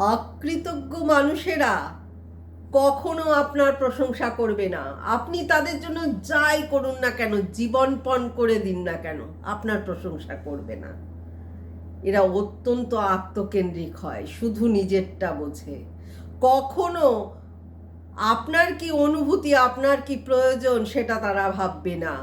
অকৃতজ্ঞ মানুষেরা কখনো আপনার প্রশংসা করবে না। আপনি তাদের জন্য যাই করুন না কেন, জীবনপণ করে দিন না কেন, আপনার প্রশংসা করবে না। এরা অত্যন্ত আত্মকেন্দ্রিক হয়, শুধু নিজেরটা বোঝে। কখনো আপনার কি অনুভূতি, আপনার কি প্রয়োজন, সেটা তারা ভাববে না।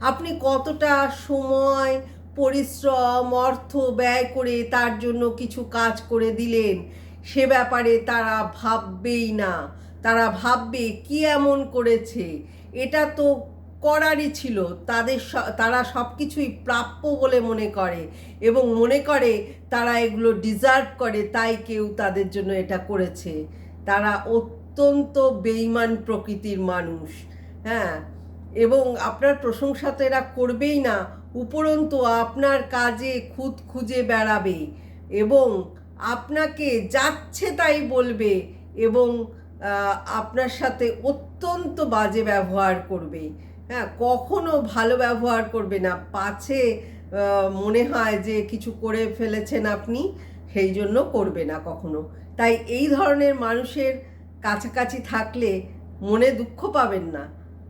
আপনি কতটা সময় পরিশ্রম, অর্থ ব্যয় করে তার জন্য কিছু কাজ করে দিলেন। সে ব্যাপারে তারা ভাববেই না। তারা ভাববে, কি এমন করেছে? এটা তো করারই ছিল। তাদের তারা সব কিছুই প্রাপ্য বলে মনে করে এবং মনে করে তারা এগুলো ডিজার্ভ করে, তাই কেউ তাদের জন্য এটা করেছে। তারা অত্যন্ত বেইমান প্রকৃতির মানুষ। হ্যাঁ? এবং আপনার প্রশংসা তো এরা করবেই না, উপরন্তু আপনার কাজে খুদ খুঁজে বেড়াবে এবং আপনাকে যাচ্ছে তাই বলবে এবং আপনার সাথে অত্যন্ত বাজে ব্যবহার করবে। হ্যাঁ কখনো ভালো ব্যবহার করবে না। পাছে মনে হয় যে কিছু করে ফেলেছেন আপনি, সেই জন্য করবে না কখনো। তাই এই ধরনের মানুষের কাছাকাছি থাকলে মনে দুঃখ পাবেন না।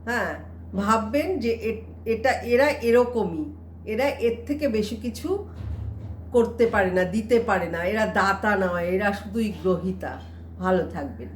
হ্যাঁ ভাববেন যে এটা, এরা এরকমই। এরা এর থেকে বেশি কিছু করতে পারে না, দিতে পারে না। এরা দাতা নয়, এরা শুধুই গ্রহিতা। ভালো থাকবেন।